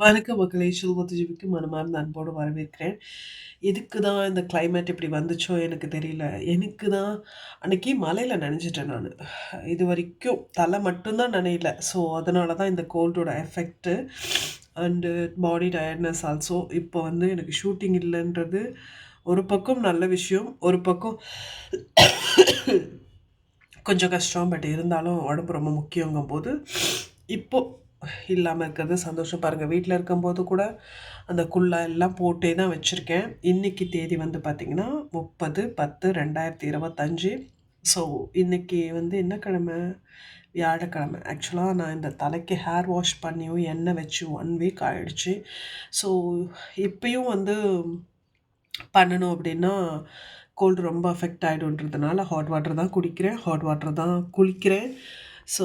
வணக்க மக்களை செல்வத்து ஜீவிக்கு மனமார்ந்த அன்போடு வரவேற்கிறேன். எதுக்கு தான் இந்த கிளைமேட் இப்படி வந்துச்சோ எனக்கு தெரியல. எனக்கு தான் அன்னைக்கு மலையில் நனைஞ்சிட்டேன் நான். இது வரைக்கும் தலை மட்டும்தான் நனையல. ஸோ அதனால தான் இந்த கோல்டோட effect and body tiredness also இப்போ வந்து எனக்கு ஷூட்டிங் இல்லைன்றது ஒரு பக்கம் நல்ல விஷயம் ஒரு பக்கம் கொஞ்சம் கஷ்டம். பட் இருந்தாலும் உடம்பு ரொம்ப முக்கியங்கும் போது இப்போது இல்லாமல் இருக்கிறது. சந்தோஷம் பாருங்கள் வீட்டில் இருக்கும்போது கூட அந்த குல்லா எல்லாம் போட்டே தான் வச்சுருக்கேன். இன்றைக்கி தேதி வந்து பார்த்திங்கன்னா முப்பது பத்து ரெண்டாயிரத்தி இருபத்தஞ்சி. ஸோ இன்றைக்கி வந்து என்ன கிழமை? வியாழக்கிழமை. ஆக்சுவலாக நான் இந்த தலைக்கு ஹேர் வாஷ் பண்ணியும் எண்ணெய் வச்சு ஒன் வீக் ஆகிடுச்சு ஸோ இப்பயும் வந்து பண்ணணும் அப்படின்னா கோல்டு ரொம்ப அஃபெக்ட் ஆகிடுன்றதுனால ஹாட் வாட்டர் தான் குடிக்கிறேன். ஹாட் வாட்டர் தான் குளிக்கிறேன். ஸோ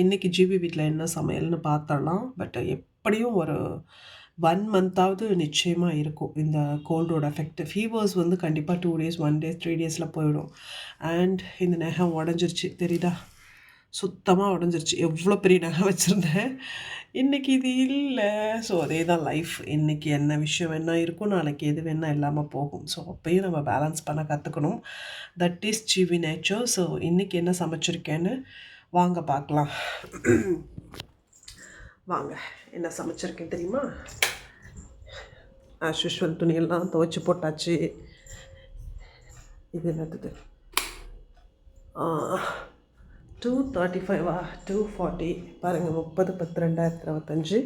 இன்றைக்கி ஜிபி வீட்டில் என்ன சமையல்னு பார்த்தலாம் பட் எப்படியும் ஒரு ஒன் மந்த்தாவது நிச்சயமாக இருக்கும். இந்த கோல்டோட எஃபெக்ட் ஃபீவர்ஸ் வந்து கண்டிப்பாக two days one days three டேஸில் போயிடும். அண்ட் இந்த நகம் உடஞ்சிருச்சு. தெரியுதா? சுத்தமாக உடஞ்சிருச்சு. எவ்வளோ பெரிய நகை வச்சுருந்தேன். இன்றைக்கி இது இல்லை. ஸோ அதே தான் லைஃப் இன்றைக்கி என்ன விஷயம் வேணால் இருக்கும் நாளைக்கு எது வேணால் இல்லாமல் போகும். ஸோ அப்பையும் நம்ம பேலன்ஸ் பண்ண கற்றுக்கணும் தட் இஸ் ஜிவி நேச்சர் ஸோ இன்றைக்கி என்ன சமைச்சிருக்கேன்னு வாங்க பார்க்கலாம். வாங்க என்ன சமைச்சிருக்கேன் தெரியுமா? ஆஸ் யூஷுவல் துணியெல்லாம் துவைச்சி போட்டாச்சு. இது என்னது? டூ தேர்ட்டி ஃபைவா டூ ஃபார்ட்டி பாருங்கள் முப்பது பத்து ரெண்டாயிரத்தி இருபத்தஞ்சி.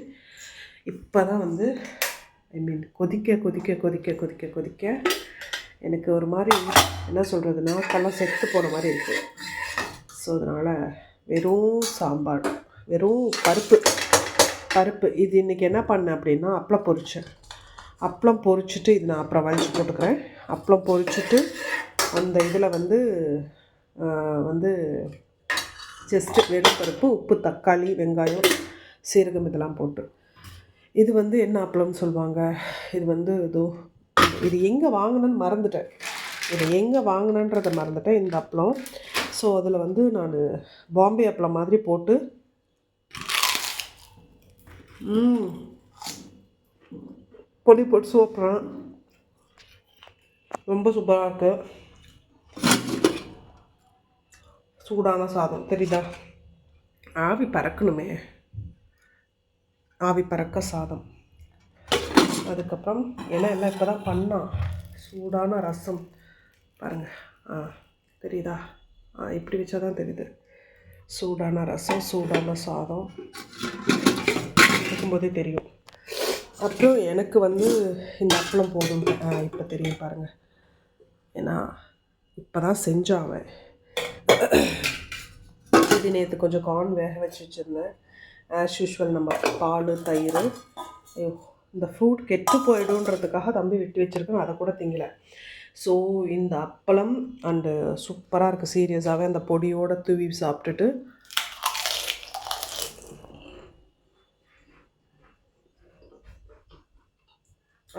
இப்போ தான் வந்து ஐ மீன் கொதிக்க கொதிக்க கொதிக்க கொதிக்க கொதிக்க எனக்கு ஒரு மாதிரி என்ன சொல்கிறதுனா நாக்கெல்லாம் செத்து போகிற மாதிரி இருக்குது ஸோ அதனால் வெறும் சாம்பார் வெறும் பருப்பு. பருப்பு. இது இன்றைக்கி என்ன பண்ணேன் அப்படின்னா அப்பளம் பொரிச்சேன். அப்பளம் பொரிச்சுட்டு இது நான் அப்புறம் வலிச்சு போட்டுக்கிறேன். அப்பளம் பொரிச்சுட்டு அந்த இதில் வந்து வந்து ஜஸ்ட்டு வெறும் பருப்பு உப்பு தக்காளி வெங்காயம் சீரகம் இதெல்லாம் போட்டு. இது வந்து என்ன அப்பளம்னு சொல்லுவாங்க? இது வந்து இதோ இது எங்கே வாங்கினேன்னு மறந்துட்டேன். இது எங்கே வாங்கினேன்றதை மறந்துட்டேன் இந்த அப்பளம். ஸோ அதில் வந்து நான் பாம்பே அப்பளம் மாதிரி போட்டு பொடி போட்டு சோப்புறேன் ரொம்ப சூப்பராக இருக்கு. சூடான சாதம் தெரியுதா? ஆவி பறக்கணுமே. ஆவி பறக்க சாதம். அதுக்கப்புறம் ஏன்னா எல்லாம் இப்போ தான் பண்ணான் சூடான ரசம். பாருங்கள் ஆ தெரியுதா? இப்படி வச்சா தான் தெரியுது. சூடான ரசம் சூடான சாதம். இருக்கும்போதே தெரியும். அப்புறம் எனக்கு வந்து இந்த அப்பளம் போதும். இப்போ தெரியும் பாருங்கள் ஏன்னா இப்போ தான் செஞ்சான் அவன். இது நேற்று கொஞ்சம் கார்ன் வேக வச்சு வச்சுருந்தேன். ஆஸ் யூஷுவல் நம்ம பால் தயிர் ஐயோ இந்த ஃப்ரூட் கெட்டு போயிடுன்றதுக்காக தம்பி விட்டு வச்சுருக்கேன். அதை கூட திங்கலை. ஸோ இந்த அப்பளம் அண்டு சூப்பராக இருக்குது சீரியஸாகவே அந்த பொடியோட தூவி சாப்பிட்டுட்டு.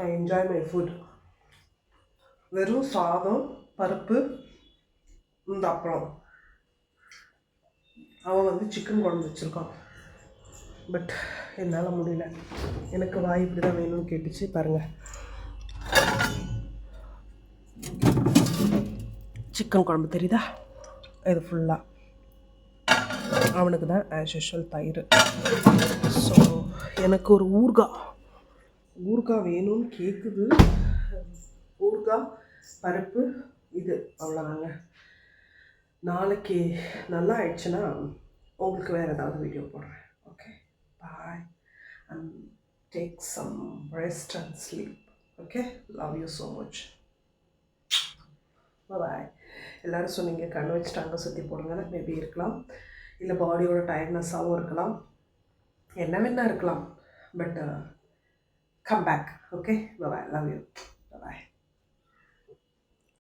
ஐ என்ஜாய் மை ஃபுட் வெறும் சாதம் பருப்பு இந்த அப்பளம். அவன் வந்து சிக்கன் குழம்பு வச்சுருக்கான் பட் என்னால் முடியல. எனக்கு வாய் இப்படி தான் வேணும்னு கேட்டுச்சு. பாருங்கள் சிக்கன் குழம்பு தெரியுதா? இது ஃபுல்லாக அவனுக்கு தான் ஆஸ் யூஷுவல் தயிர். ஸோ எனக்கு ஒரு ஊர்காய் ஊர்காய் வேணும்னு கேட்குது ஊர்காய் பருப்பு இது. அவ்வளோதாங்க நாளைக்கு நல்லா ஆயிடுச்சுன்னா உங்களுக்கு வேறு ஏதாவது வீடியோ போடுறேன். Okay bye and take some rest and sleep okay love you so much bye எல்லோரும் சொன்னீங்க கண் வச்சுட்டாங்க சுற்றி போடுங்க மேபி இருக்கலாம். இல்லை பாடியோட டயர்ட்னஸாகவும் இருக்கலாம். என்ன வேணா இருக்கலாம். But come back okay bye love you